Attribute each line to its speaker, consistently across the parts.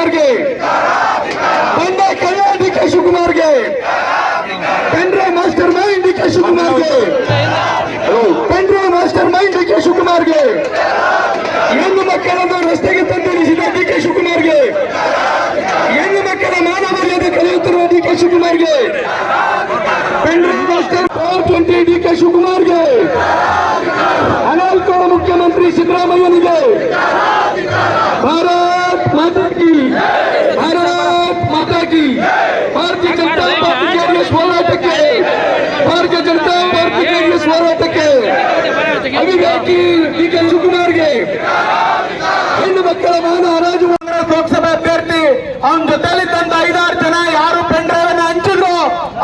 Speaker 1: कुमार के पंडे कल्याण D K Sukumar के पेंड्रे master mind D K Sukumar के पेंड्रे master mind D K Sukumar के येन्नु मक्कलंदो तो रस्ते के तंदे निजिदे डी के सुकुमार के येन्नु मक्कल मानव यदि कल्याण तरह डी के सुकुमार के पेंड्रे master power twenty D K Sukumar Bharat ಮಾತಾ ಕಿ ಭಾರತೀಯ ಜನತಾ ಪಾರ್ಟಿ ಜೆಡಿಎಸ್ ಹೋರಾಟಕ್ಕೆ ಭಾರತೀಯ ಜನತಾ ಪಾರ್ಟಿ ಜೆಡಿಎಸ್ ಹೋರಾಟಕ್ಕೆ ಅವಿವೇಕಿ ಡಿ ಕೆ ಶಿವಕುಮಾರ್ಗೆ ಹೆಣ್ಣು ಮಕ್ಕಳ ಮಾನ ಹರಾಜು
Speaker 2: ಕಾಂಗ್ರೆಸ್ ಲೋಕಸಭಾ ಅಭ್ಯರ್ಥಿ ಅವನ ತಂದ ಐದಾರು ಜನ ಯಾರು ಪೆನ್ ಡ್ರೈವ್ ಅನ್ನ ಹಂಚಿದ್ರು.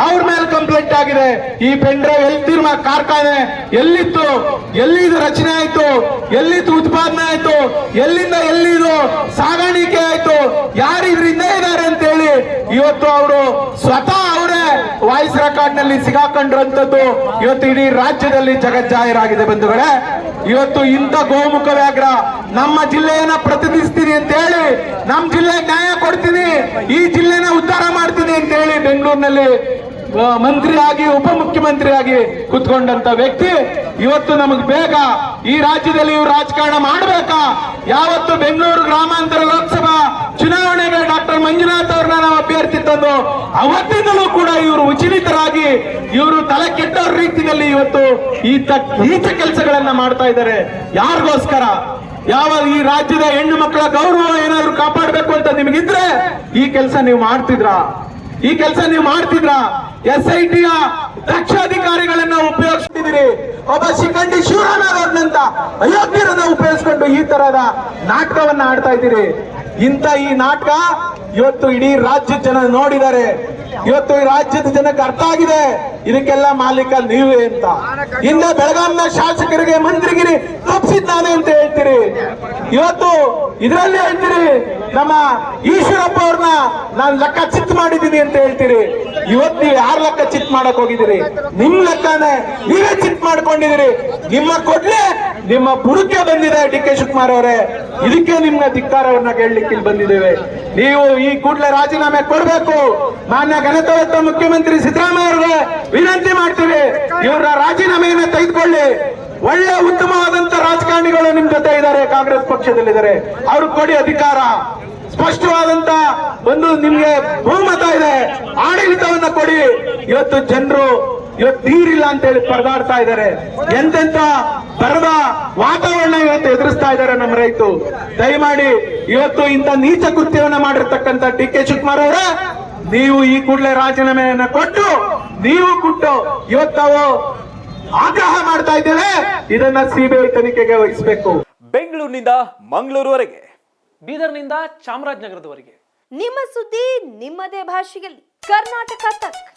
Speaker 2: ಅವ್ರ ಮೇಲೆ ಕಂಪ್ಲೇಂಟ್ ಆಗಿದೆ. ಈ ಪೆನ್ ಡ್ರೈವ್ ಕಾರ್ಖಾನೆ ಎಲ್ಲಿತ್ತು? ಎಲ್ಲಿದು ರಚನೆ ಆಯ್ತು? ಎಲ್ಲಿತ್ತು ಉತ್ಪಾದನೆ ಆಯ್ತು? ಎಲ್ಲಿಂದ ಎಲ್ಲಿದು ಸಾಗಾಣಿಕೆ ಆಯ್ತು? ಯಾರು ಇದರಿಂದ ಇದ್ದಾರೆ? ಇವತ್ತು ಅವರು ಸ್ವತಃ ಅವರೇ ವಾಯ್ಸ್ ರೆಕಾರ್ಡ್ನಲ್ಲಿ ಸಿಗಾಕೊಂಡಿರುವಂತದ್ದು ಇವತ್ತು ಇಡೀ ರಾಜ್ಯದಲ್ಲಿ ಜಗಜ್ಜಾಹೀರಾಗಿದೆ ಬಂಧುಗಳೇ. ಇವತ್ತು ಇಂಥ ಗೋಮುಖ ವ್ಯಾಘ್ರ ನಮ್ಮ ಜಿಲ್ಲೆಯನ್ನ ಪ್ರತಿನಿಧಿಸ್ತೀನಿ ಅಂತ ಹೇಳಿ, ನಮ್ಮ ಜಿಲ್ಲೆ ನ್ಯಾಯ ಕೊಡ್ತೀನಿ, ಈ ಜಿಲ್ಲೆನ ಉದ್ಧಾರ ಮಾಡ್ತೀನಿ ಅಂತ ಹೇಳಿ ಬೆಂಗಳೂರಿನಲ್ಲಿ ಮಂತ್ರಿಯಾಗಿ, ಉಪಮುಖ್ಯಮಂತ್ರಿಯಾಗಿ ಕುತ್ಕೊಂಡಂತ ವ್ಯಕ್ತಿ. ಇವತ್ತು ನಮಗೆ ಬೇಗ ಈ ರಾಜ್ಯದಲ್ಲಿ ಇವ್ರು ರಾಜಕಾರಣ ಮಾಡಬೇಕಾ? ಯಾವತ್ತು ಬೆಂಗಳೂರು ಗ್ರಾಮಾಂತರ ಲೋಕಸಭಾ ಚುನಾವಣೆಗೆ ಡಾಕ್ಟರ್ ಮಂಜುನಾಥ್ ಅವ್ರನ್ನ ನಾವು ತಂದು ಅವತ್ತಿನಲ್ಲೂ ಕೂಡ ಇವರು ವಿಚಲಿತರಾಗಿ ಇವರು ತಲೆ ಕೆಟ್ಟ ರೀತಿಯಲ್ಲಿ ಇವತ್ತು ಈ ತ- ನೀಚ ಕೆಲಸಗಳನ್ನ ಮಾಡ್ತಾ ಇದ್ದಾರೆ. ಯಾರಿಗೋಸ್ಕರ? ಯಾವ ಈ ರಾಜ್ಯದ ಹೆಣ್ಣು ಮಕ್ಕಳ ಗೌರವ ಏನಾದ್ರು ಕಾಪಾಡಬೇಕು ಅಂತ ನಿಮಗಿದ್ರೆ ಈ ಕೆಲಸ ನೀವು ಮಾಡ್ತಿದ್ರ? ಈ ಕೆಲಸ ನೀವು ಮಾಡ್ತಿದ್ರ? ಎಸ್ ಐ ಟಿಯ ದಕ್ಷ ಅಧಿಕಾರಿಗಳನ್ನ ಉಪಯೋಗಿಸ್ತಿದ್ದೀರಿ. ಒಬ್ಬ ಶಿಖಂಡಿ ಶಿವರಾಮನಂತ ಅಯೋಗ್ಯರನ್ನ ಉಪಯೋಗಿಸ್ಕೊಂಡು ಈ ತರದ ನಾಟಕವನ್ನ ಆಡ್ತಾ ಇದ್ದೀರಿ. ಇಂಥ ಈ ನಾಟಕ ಇವತ್ತು ಇಡೀ ರಾಜ್ಯದ ಜನ ನೋಡಿದ್ದಾರೆ. ಇವತ್ತು ಈ ರಾಜ್ಯದ ಜನಕ್ಕೆ ಅರ್ಥ ಆಗಿದೆ. ಇದಕ್ಕೆಲ್ಲ ಮಾಲೀಕ ನೀವೇ ಅಂತ. ಹಿಂದೆ ಬೆಳಗಾವಿನ ಶಾಸಕರಿಗೆ ಮಂತ್ರಿಗಿರಿ ತಪ್ಪಿಸಿದ್ದಾನೆ ಅಂತ ಹೇಳ್ತೀರಿ. ಇವತ್ತು ಇದರಲ್ಲಿ ಹೇಳ್ತೀರಿ, ನಮ್ಮ ಈಶ್ವರಪ್ಪ ಅವ್ರನ್ನ ನಾನು ಲೆಕ್ಕ ಚಿತ್ ಮಾಡಿದ್ದೀನಿ ಅಂತ ಹೇಳ್ತೀರಿ. ಇವತ್ತು ನೀವು ಯಾರ ಲೆಕ್ಕ ಚಿತ್ ಮಾಡಕ್ ಹೋಗಿದ್ದೀರಿ? ನಿಮ್ ಲೆಕ್ಕನೇ ನೀವೇ ಚಿತ್ ಮಾಡ್ಕೊಂಡಿದ್ದೀರಿ. ನಿಮ್ಮ ಕೊಡ್ಲೆ ನಿಮ್ಮ ಬುಡಕ್ಕೆ ಬಂದಿದೆ ಡಿ ಕೆ ಶಿವಕುಮಾರ್ ಅವರೇ. ಇದಕ್ಕೆ ನಿಮ್ಮ ಧಿಕ್ಕಾರವನ್ನ ಕೇಳಲಿಕ್ಕೆ ಇಲ್ಲಿ ಬಂದಿದ್ದೇವೆ. ನೀವು ಈ ಕೂಡಲೇ ರಾಜೀನಾಮೆ ಕೊಡಬೇಕು. ಮಾನ್ಯ ಘನತೆಯುತ ಮುಖ್ಯಮಂತ್ರಿ ಸಿದ್ದರಾಮಯ್ಯ ಅವರಿಗೆ ವಿನಂತಿ ಮಾಡ್ತೀವಿ. ಇವರ ರಾಜೀನಾಮೆಯನ್ನ ತೆಗೆದುಕೊಳ್ಳಿ. ಒಳ್ಳೆ ಉತ್ತಮವಾದಂತ ರಾಜಕಾರಣಿಗಳು ನಿಮ್ ಜೊತೆ ಇದ್ದಾರೆ, ಕಾಂಗ್ರೆಸ್ ಪಕ್ಷದಲ್ಲಿದ್ದಾರೆ. ಅವ್ರಿಗೆ ಕೊಡಿ ಅಧಿಕಾರ. ಸ್ಪಷ್ಟವಾದಂತ ಒಂದು ನಿಮ್ಗೆ ಬಹುಮತ ಇದೆ. ಆಡಳಿತವನ್ನ ಕೊಡಿ. ಇವತ್ತು ಜನರು ಇವತ್ತು ನೀರಿಲ್ಲ ಅಂತ ಹೇಳಿ ಪರದಾಡ್ತಾ ಇದ್ದಾರೆ. ಎಂತೆಂತ ಎದುರಿಸ್ತಾ ನಮ್ಮ ರೈತು ದಯಮಾಡಿ ಇವತ್ತು ಇಂಥ ನೀಚ ಕೃತ್ಯವನ್ನ ಮಾಡಿರ್ತಕ್ಕಂಥ ಡಿ ಕೆ ಶಿವಕುಮಾರ್ ಅವರ ನೀವು ಈ ಕೂಡಲೇ ರಾಜೀನಾಮೆಯನ್ನ ಕೊಟ್ಟು ನೀವು ಕೊಟ್ಟು ಇವತ್ತು ನಾವು ಆಗ್ರಹ ಮಾಡ್ತಾ ಇದ್ದೇವೆ. ಇದನ್ನ ಸಿಬಿಐ ತನಿಖೆಗೆ ವಹಿಸಬೇಕು.
Speaker 3: ಬೆಂಗಳೂರಿನಿಂದ ಮಂಗಳೂರುವರೆಗೆ.
Speaker 4: ಬೀದರ್ನಿಂದ ಚಾಮರಾಜನಗರದವರೆಗೆ.
Speaker 5: ನಿಮ್ಮ ಸುದ್ದಿ ನಿಮ್ಮದೇ ಭಾಷೆಯಲ್ಲಿ. ಕರ್ನಾಟಕ ತಕ್.